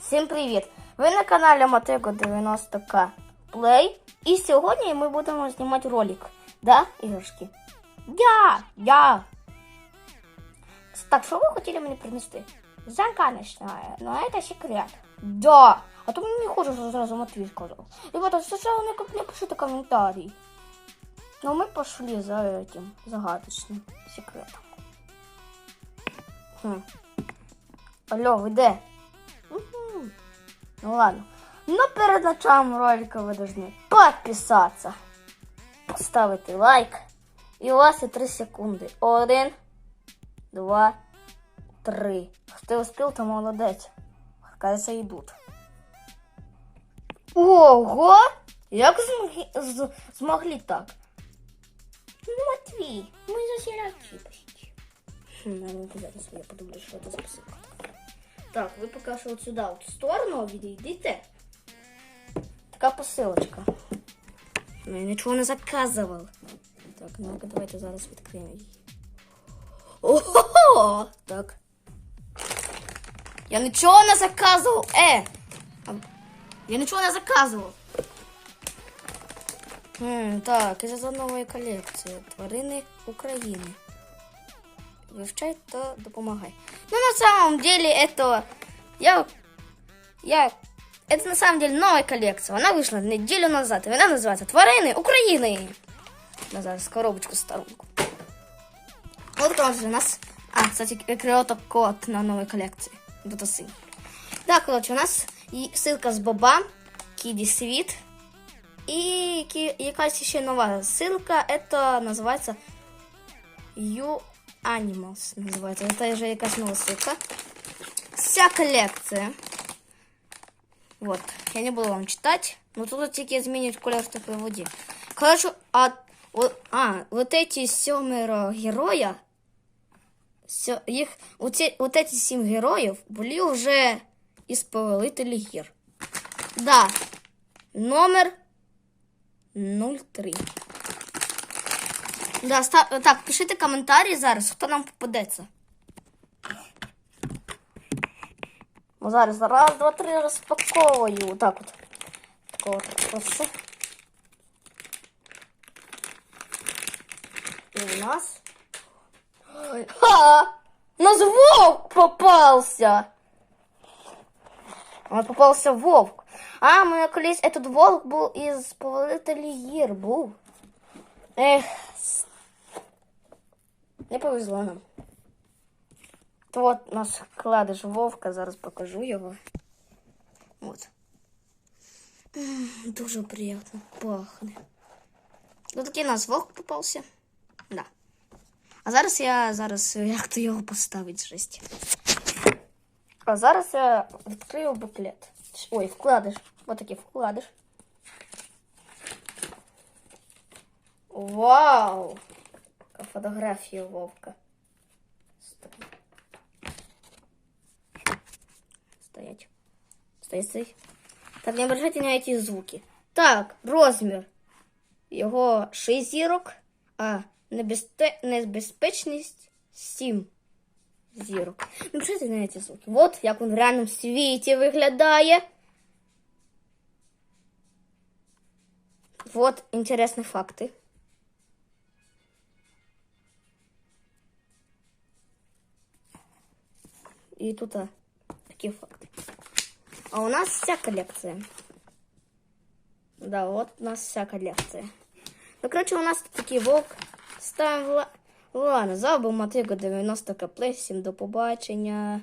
Всім привіт! Ви на каналі Мотико 90К Play. І сьогодні ми будемо знімати ролик. Да, іграшки? Я! Я! Так, що ви хотіли мені принести? Занка ночная, но это секрет. Да! А то мені не хоче, що зразу Матвій сказав. Ребята, сначала не, не пишите комментарий. Но мы пошли за этим загадочным секретом. Хм. Алло, ви де? Ну ладно. Но перед началом ролика вы должны подписаться, поставити лайк. І у вас є 3 секунди. Один, два, три. Хто успів, то молодець. Кажется, йдуть. Ого! Як змогли, змогли так? Ну, Матвій, ми засіляки почти. Надо показати своє, подумаю, що це посилка. Так, ви поки що от сюди, от в сторону відійдите. Така посилочка. Ну, я нічого не заказував. Так, ну-ка, давайте зараз відкриємо її. Ого! Так. Я нічого не заказував! Е! Я нічого не заказував. Хм, так, із за нової колекції. Тварини України Вивчай та допомагай. Ну, на самом деле, это... Я... Я... Это на самом деле новая коллекция. Она вышла неделю назад. И она называется «Тварины Украины». Я зараз коробочку сторонку. Вот тоже у нас... А, кстати, криоток код на новой коллекции. Это сын. Да, короче, у нас і ссылка з Боба, Кіді Світ. І кі- якась ще нова ссылка. Это називається You Animals називається. Це вже якась нова ссылка. Вся коллекция. Вот. Я не буду вам читать. Но тут тільки змінюють колір в воді. Короче, а, о- а, вот эти сьомеро героя, сьо, їх, оці, вот эти сім героїв були вже із повелителі гір. Да. Номер 03. Да, ста... Так, пишіть коментарі зараз, хто нам попадеться. Ну, зараз раз, два, три розпаковую. Так от. Такого от просто. І у нас. Ой, Ха! У нас вовк попався! Он попався вовк. А, у мене колись этот вовк був із повелителі гір був. Ех. не повезло нам. То от наш кладеш вовка, зараз покажу його. От. М, Дуже приємно пахне. Ну такий у нас вовк попався. Да. А зараз я зараз як то його поставить жесть. А зараз я відкрию буклет. Ой, вкладиш. Ось такий вкладиш. Вау! Яка фотографія вовка. Стоп. Стоять. Стоять, стоять. Так, не обращайте на эти звуки. Так, розмір. Його 6 зірок, а небезпе... небезпечність 7 зірок. Не обращайте на ці звуки. От як він в реальному світі виглядає. Вот интересные факты. И тут а, такие факты. А у нас вся коллекция. Да, вот у нас вся коллекция. Ну, короче, у нас тут такий вовк. Ставим ла... Ладно, забув Матиго 90 каплей. Всім до побачення.